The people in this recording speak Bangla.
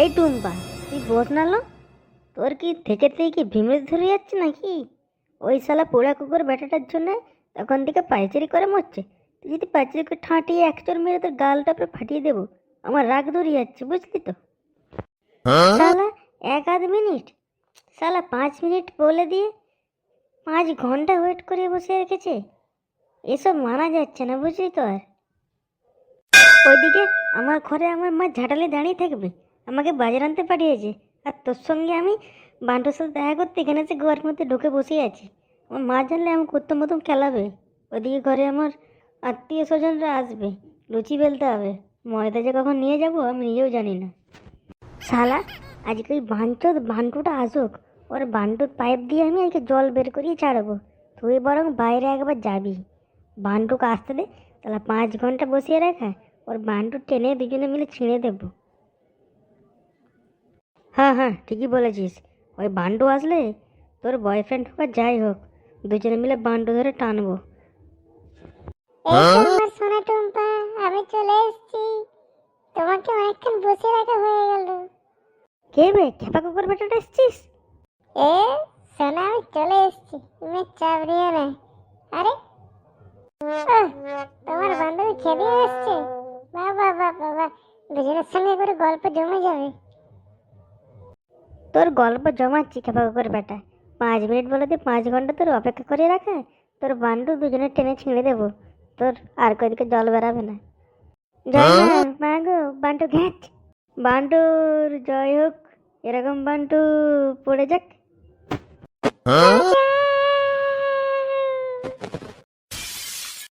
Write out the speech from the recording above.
এই টুম্পা তুই বস নালো তোর কি থেকে থেকে কি ভিমড়ে ধরে যাচ্ছে নাকি? ওই শালা পোড়া কুকুর বেটাটার জন্য তখন থেকে পাইচারি করে মরছে। তুই যদি পাইচারি করে ঠাঁটিয়ে এক চোর মেরে তোর গালটা পুরো ফাটিয়ে দেবো আমার রাগ ধরে যাচ্ছে বুঝলি তো? শালা এক আধ মিনিট। শালা পাঁচ মিনিট বলে দিয়ে পাঁচ ঘণ্টা ওয়েট করে বসে রেখেছে। এসব মানা যাচ্ছে না, বুঝলি তো আর। ওইদিকে আমার ঘরে আমার মা ঝাঁটালে দাঁড়িয়ে থাকবে, আমাকে বাজার আনতে পাঠিয়েছে। আর তোর সঙ্গে আমি বান্টুর সাথে দেখা করতে এখানে এসে ঘরের মধ্যে ঢুকে বসে আছি। আমার মা জানলে আমি করতে মতন খেলাবে। ওদিকে ঘরে আমার আত্মীয় স্বজনরা আসবে, লুচি বেলতে হবে। ময়দা যে কখন নিয়ে যাব আমি নিজেও জানি না। শালা, আজকে ওই বাঞ্চোদ বান্টুটা আসুক। ওর বান্টুর পাইপ দিয়ে আমি আজকে জল বের করিয়ে ছাড়বো। তুই বরং বাইরে একবার যাবি। বান্টুকে আসতে দে। তাহলে পাঁচ ঘণ্টা বসিয়ে রাখা ওর বান্টু টেনে দুজনে মিলে ছিঁড়ে দেবো। হ্যাঁ হ্যাঁ ঠিকই বলেছিস। ওই বান্টু আসলে তোর বয়ফ্রেন্ড হোক আর যাই হোক দুজনে মিলে বান্টু ধরে টানবো। আমার সোনা টুম্পা আমি চলে এসেছি। তোমাকে অনেকক্ষণ বসে রাখা হয়ে গেল। কে বে? খেপা কুকুর বেটাটা এসছিস? এ সোনা আমি চলে এসেছি। তুমি চাপ নিও না। আরে তোমার বান্ধবী খেতে এসছে। বাবা বাবা বাবা দুজনের সঙ্গে করে গল্প জমে যাবে। তোর গল্প জমাচ্ছি খেপা কুকুর বেটা। পাঁচ মিনিট বলে দিয়ে পাঁচ ঘণ্টা তোর অপেক্ষা করে রাখা। তোর বান্টু দুজনে টেনে ছিঁড়ে দেবো। তোর আর কদিকে জল বেরাবে না। জয় মা মা গো বান্টু ঘ্যাচ বান্টুর জয় হোক এরকম বান্টু পড়ে যাক। আচ্ছা